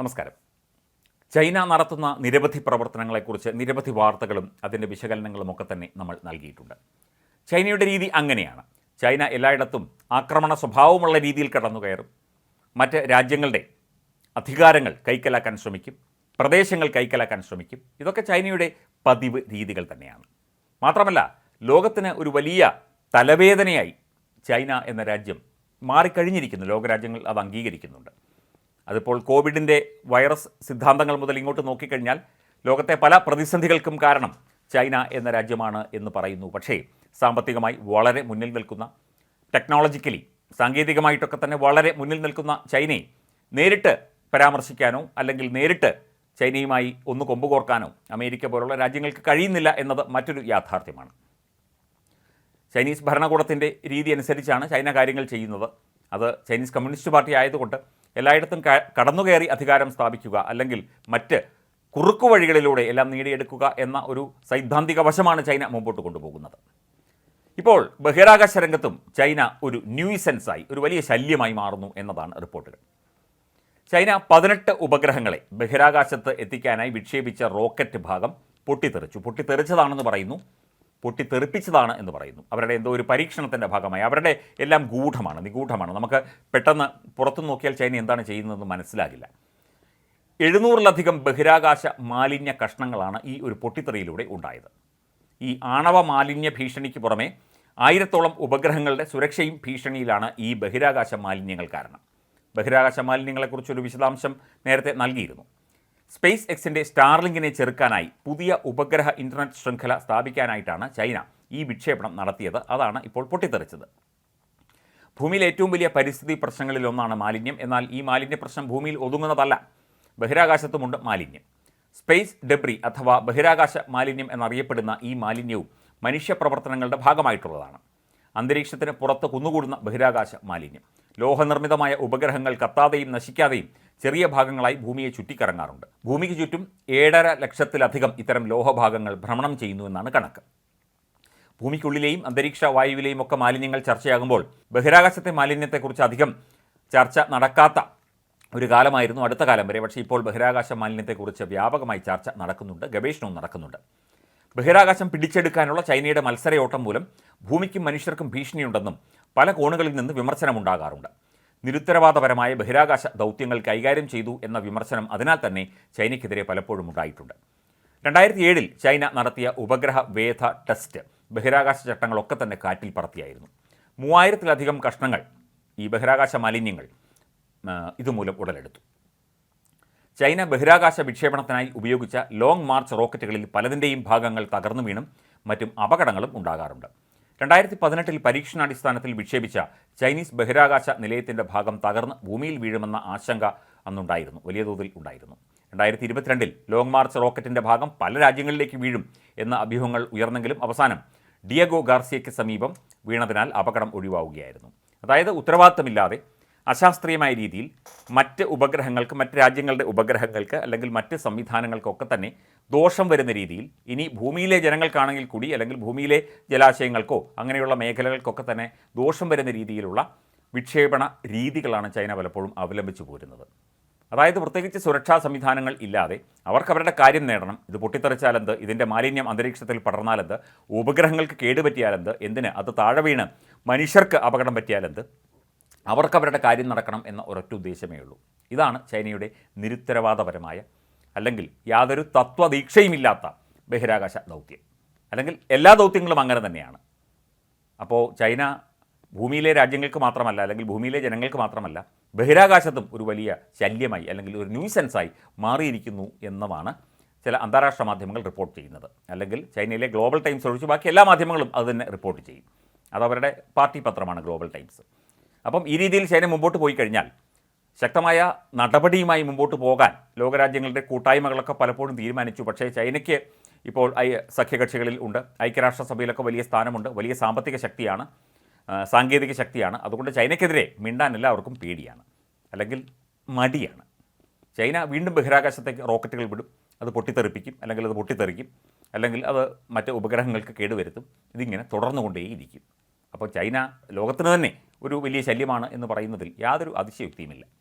നമസ്കാരം. ചൈന നടത്തുന്ന നിരവധി പ്രവർത്തനങ്ങളെക്കുറിച്ച് നിരവധി വാർത്തകളും അതിന്റെ വിശകലനങ്ങളും ഒക്കെ തന്നെ നമ്മൾ നൽകിയിട്ടുണ്ട്. ചൈനയുടെ രീതി അങ്ങനെയാണ്. ചൈന എല്ലായിടത്തും ആക്രമണ സ്വഭാവമുള്ള രീതിയിൽ കടന്നു കയറും. മറ്റ് രാജ്യങ്ങളുടെ അധികാരങ്ങൾ കൈക്കലാക്കാൻ ശ്രമിക്കും. പ്രദേശങ്ങൾ കൈക്കലാക്കാൻ ശ്രമിക്കും. ഇതൊക്കെ ചൈനയുടെ പതിവ് രീതികൾ തന്നെയാണ്. മാത്രമല്ല ലോകത്തിന് ഒരു വലിയ തലവേദനയായി ചൈന എന്ന രാജ്യം മാറിക്കഴിഞ്ഞിരിക്കുന്നു. ലോകരാജ്യങ്ങൾ അത് അംഗീകരിക്കുന്നുണ്ട്. അതിപ്പോൾ കോവിഡിന്റെ വൈറസ് സിദ്ധാന്തങ്ങൾ മുതൽ ഇങ്ങോട്ട് നോക്കിക്കഴിഞ്ഞാൽ ലോകത്തെ പല പ്രതിസന്ധികൾക്കും കാരണം ചൈന എന്ന രാജ്യമാണ് എന്ന് പറയുന്നു. പക്ഷേ സാമ്പത്തികമായി വളരെ മുന്നിൽ നിൽക്കുന്ന ടെക്നോളജിക്കലി സാങ്കേതികമായിട്ടൊക്കെ തന്നെ വളരെ മുന്നിൽ നിൽക്കുന്ന ചൈനയെ നേരിട്ട് പരാമർശിക്കാനോ അല്ലെങ്കിൽ നേരിട്ട് ചൈനയുമായി ഒന്ന് കൊമ്പുകോർക്കാനോ അമേരിക്ക പോലുള്ള രാജ്യങ്ങൾക്ക് കഴിയുന്നില്ല എന്നത് മറ്റൊരു യാഥാർത്ഥ്യമാണ്. ചൈനീസ് ഭരണകൂടത്തിന്റെ രീതി അനുസരിച്ചാണ് ചൈന കാര്യങ്ങൾ ചെയ്യുന്നത്. അത് ചൈനീസ് കമ്മ്യൂണിസ്റ്റ് പാർട്ടി ആയതുകൊണ്ട് എല്ലായിടത്തും കടന്നുകയറി അധികാരം സ്ഥാപിക്കുക അല്ലെങ്കിൽ മറ്റ് കുറുക്കു വഴികളിലൂടെ എല്ലാം നേടിയെടുക്കുക എന്ന ഒരു സൈദ്ധാന്തിക വശമാണ് ചൈന മുമ്പോട്ട് കൊണ്ടുപോകുന്നത്. ഇപ്പോൾ ബഹിരാകാശ രംഗത്തും ചൈന ഒരു ന്യൂസെൻസായി ഒരു വലിയ ശല്യമായി മാറുന്നു എന്നതാണ് റിപ്പോർട്ടുകൾ. ചൈന പതിനെട്ട് ഉപഗ്രഹങ്ങളെ ബഹിരാകാശത്ത് എത്തിക്കാനായി വിക്ഷേപിച്ച റോക്കറ്റ് ഭാഗം പൊട്ടിത്തെറിച്ചു. പൊട്ടിത്തെറിച്ചതാണെന്ന് പറയുന്നു. പൊട്ടിത്തെറിപ്പിച്ചതാണ് എന്ന് പറയുന്നു. അവരുടെ എന്തോ ഒരു പരീക്ഷണത്തിന്റെ ഭാഗമായി. അവരുടെ എല്ലാം ഗൂഢമാണ് നിഗൂഢമാണ്. നമുക്ക് പെട്ടെന്ന് പുറത്തു നോക്കിയാൽ ചൈന എന്താണ് ചെയ്യുന്നതെന്ന് മനസ്സിലാകില്ല. എഴുന്നൂറിലധികം ബഹിരാകാശ മാലിന്യ കഷ്ണങ്ങളാണ് ഈ ഒരു പൊട്ടിത്തെറിയിലൂടെ ഉണ്ടായത്. ഈ ആണവ മാലിന്യ ഭീഷണിക്ക് പുറമെ ആയിരത്തോളം ഉപഗ്രഹങ്ങളുടെ സുരക്ഷയും ഭീഷണിയിലാണ് ഈ ബഹിരാകാശ മാലിന്യങ്ങൾ കാരണം. ബഹിരാകാശ മാലിന്യങ്ങളെക്കുറിച്ചൊരു വിശദാംശം നേരത്തെ നൽകിയിരുന്നു. സ്പേസ് എക്സിന്റെ സ്റ്റാർലിങ്കിനെ ചെറുക്കാനായി പുതിയ ഉപഗ്രഹ ഇന്റർനെറ്റ് ശൃംഖല സ്ഥാപിക്കാനായിട്ടാണ് ചൈന ഈ വിക്ഷേപണം നടത്തിയത്. അതാണ് ഇപ്പോൾ പൊട്ടിത്തെറിച്ചത്. ഭൂമിയിലെ ഏറ്റവും വലിയ പരിസ്ഥിതി പ്രശ്നങ്ങളിലൊന്നാണ് മാലിന്യം. എന്നാൽ ഈ മാലിന്യ പ്രശ്നം ഭൂമിയിൽ ഒതുങ്ങുന്നതല്ല ബഹിരാകാശത്തുമുണ്ട് മാലിന്യം. സ്പേസ് ഡെബ്രി അഥവാ ബഹിരാകാശ മാലിന്യം എന്നറിയപ്പെടുന്ന ഈ മാലിന്യവും മനുഷ്യപ്രവർത്തനങ്ങളുടെ ഭാഗമായിട്ടുള്ളതാണ്. അന്തരീക്ഷത്തിന് പുറത്ത് കുന്നുകൂടുന്ന ബഹിരാകാശ മാലിന്യം. ലോഹനിർമ്മിതമായ ഉപഗ്രഹങ്ങൾ കത്താതെയും നശിക്കാതെയും ചെറിയ ഭാഗങ്ങളായി ഭൂമിയെ ചുറ്റിക്കറങ്ങാറുണ്ട്. ഭൂമിക്ക് ചുറ്റും ഏഴര ലക്ഷത്തിലധികം ഇത്തരം ലോഹഭാഗങ്ങൾ ഭ്രമണം ചെയ്യുന്നുവെന്നാണ് കണക്ക്. ഭൂമിക്കുള്ളിലെയും അന്തരീക്ഷ വായുവിലെയും ഒക്കെ മാലിന്യങ്ങൾ ചർച്ചയാകുമ്പോൾ ബഹിരാകാശത്തെ മാലിന്യത്തെക്കുറിച്ച് അധികം ചർച്ച നടക്കാത്ത ഒരു കാലമായിരുന്നു അടുത്ത കാലം വരെ. പക്ഷേ ഇപ്പോൾ ബഹിരാകാശ മാലിന്യത്തെക്കുറിച്ച് വ്യാപകമായി ചർച്ച നടക്കുന്നുണ്ട് ഗവേഷണവും നടക്കുന്നുണ്ട്. ബഹിരാകാശം പിടിച്ചെടുക്കാനുള്ള ചൈനയുടെ മത്സരയോട്ടം മൂലം ഭൂമിക്കും മനുഷ്യർക്കും ഭീഷണിയുണ്ടെന്നും പല കോണുകളിൽ നിന്ന് വിമർശനമുണ്ടാകാറുണ്ട്. നിരുത്തരവാദപരമായ ബഹിരാകാശ ദൗത്യങ്ങൾ കൈകാര്യം ചെയ്തു എന്ന വിമർശനം അതിനാൽ തന്നെ ചൈനയ്ക്കെതിരെ പലപ്പോഴും ഉണ്ടായിട്ടുണ്ട്. രണ്ടായിരത്തി ഏഴിൽ ചൈന നടത്തിയ ഉപഗ്രഹ വേധ ടെസ്റ്റ് ബഹിരാകാശ ചട്ടങ്ങളൊക്കെ തന്നെ കാറ്റിൽ പറത്തിയായിരുന്നു. മൂവായിരത്തിലധികം കഷ്ണങ്ങൾ ഈ ബഹിരാകാശ മാലിന്യങ്ങൾ ഇതുമൂലം ഉടലെടുത്തു. ചൈന ബഹിരാകാശ വിക്ഷേപണത്തിനായി ഉപയോഗിച്ച ലോങ് മാർച്ച് റോക്കറ്റുകളിൽ പലതിന്റെയും ഭാഗങ്ങൾ തകർന്നു വീണും മറ്റും അപകടങ്ങളും ഉണ്ടാകാറുണ്ട്. രണ്ടായിരത്തി പതിനെട്ടിൽ പരീക്ഷണാടിസ്ഥാനത്തിൽ വിക്ഷേപിച്ച ചൈനീസ് ബഹിരാകാശ നിലയത്തിന്റെ ഭാഗം തകർന്ന് ഭൂമിയിൽ വീഴുമെന്ന ആശങ്ക അന്നുണ്ടായിരുന്നു വലിയ തോതിൽ ഉണ്ടായിരുന്നു. രണ്ടായിരത്തി ഇരുപത്തിരണ്ടിൽ ലോങ് മാർച്ച് റോക്കറ്റിന്റെ ഭാഗം പല രാജ്യങ്ങളിലേക്ക് വീഴും എന്ന അഭ്യൂഹങ്ങൾ ഉയർന്നെങ്കിലും അവസാനം ഡിയഗോ ഗാർസിയയ്ക്ക് സമീപം വീണതിനാൽ അപകടം ഒഴിവാവുകയായിരുന്നു. അതായത് ഉത്തരവാദിത്തമില്ലാതെ അശാസ്ത്രീയമായ രീതിയിൽ മറ്റ് ഉപഗ്രഹങ്ങൾക്ക് മറ്റ് രാജ്യങ്ങളുടെ ഉപഗ്രഹങ്ങൾക്ക് അല്ലെങ്കിൽ മറ്റ് സംവിധാനങ്ങൾക്കൊക്കെ തന്നെ ദോഷം വരുന്ന രീതിയിൽ ഇനി ഭൂമിയിലെ ജനങ്ങൾക്കാണെങ്കിൽ കൂടി അല്ലെങ്കിൽ ഭൂമിയിലെ ജലാശയങ്ങൾക്കോ അങ്ങനെയുള്ള മേഖലകൾക്കൊക്കെ തന്നെ ദോഷം വരുന്ന രീതിയിലുള്ള വിക്ഷേപണ രീതികളാണ് ചൈന പലപ്പോഴും അവലംബിച്ചു പോരുന്നത്. അതായത് പ്രത്യേകിച്ച് സുരക്ഷാ സംവിധാനങ്ങൾ ഇല്ലാതെ അവർക്ക് അവരുടെ കാര്യം നേടണം ഇത് പൊട്ടിത്തെറിച്ചാലെന്ത് ഇതിന്റെ മാലിന്യം അന്തരീക്ഷത്തിൽ പടർന്നാലെന്ത് ഉപഗ്രഹങ്ങൾക്ക് കേടുപറ്റിയാലെന്ത് എന്തിന് അത് താഴെ വീണ് മനുഷ്യർക്ക് അപകടം പറ്റിയാലെന്ത് അവർക്ക് അവരുടെ കാര്യം നടക്കണം എന്ന ഒരൊറ്റ ഉദ്ദേശമേ ഉള്ളൂ. ഇതാണ് ചൈനയുടെ നിരുത്തരവാദപരമായ അല്ലെങ്കിൽ യാതൊരു തത്വദീക്ഷയുമില്ലാത്ത ബഹിരാകാശ ദൗത്യം. അല്ലെങ്കിൽ എല്ലാ ദൗത്യങ്ങളും അങ്ങനെ തന്നെയാണ്. അപ്പോൾ ചൈന ഭൂമിയിലെ രാജ്യങ്ങൾക്ക് മാത്രമല്ല അല്ലെങ്കിൽ ഭൂമിയിലെ ജനങ്ങൾക്ക് മാത്രമല്ല ബഹിരാകാശത്തും ഒരു വലിയ ശല്യമായി അല്ലെങ്കിൽ ഒരു ന്യൂസെൻസായി മാറിയിരിക്കുന്നു എന്നതാണ് ചില അന്താരാഷ്ട്ര മാധ്യമങ്ങൾ റിപ്പോർട്ട് ചെയ്യുന്നത്. അല്ലെങ്കിൽ ചൈനയിലെ ഗ്ലോബൽ ടൈംസ് ഒഴിച്ച് ബാക്കി എല്ലാ മാധ്യമങ്ങളും അത് തന്നെ റിപ്പോർട്ട് ചെയ്യും. അത് അവരുടെ പാർട്ടി പത്രമാണ് ഗ്ലോബൽ ടൈംസ് അപ്പം ഈ രീതിയിൽ ചൈന മുമ്പോട്ട് പോയി കഴിഞ്ഞാൽ ശക്തമായ നടപടിയുമായി മുമ്പോട്ട് പോകാൻ ലോകരാജ്യങ്ങളുടെ കൂട്ടായ്മകളൊക്കെ പലപ്പോഴും തീരുമാനിച്ചു. പക്ഷേ ചൈനയ്ക്ക് ഇപ്പോൾ ഐ സഖ്യകക്ഷികളിൽ ഉണ്ട്. ഐക്യരാഷ്ട്രസഭയിലൊക്കെ വലിയ സ്ഥാനമുണ്ട്. വലിയ സാമ്പത്തിക ശക്തിയാണ് സാങ്കേതിക ശക്തിയാണ്. അതുകൊണ്ട് ചൈനയ്ക്കെതിരെ മിണ്ടാൻ എല്ലാവർക്കും പേടിയാണ് അല്ലെങ്കിൽ മടിയാണ്. ചൈന വീണ്ടും ബഹിരാകാശത്തേക്ക് റോക്കറ്റുകൾ വിടും. അത് പൊട്ടിത്തെറിപ്പിക്കും അല്ലെങ്കിൽ അത് പൊട്ടിത്തെറിക്കും അല്ലെങ്കിൽ അത് മറ്റ് ഉപഗ്രഹങ്ങൾക്ക് കേടുവരുത്തും. ഇതിങ്ങനെ തുടർന്നുകൊണ്ടേയിരിക്കും. അപ്പോൾ ചൈന ലോകത്തിന് തന്നെ ഒരു വലിയ ശല്യമാണ് എന്ന് പറയുന്നതിൽ യാതൊരു അതിശയോക്തിയുമില്ല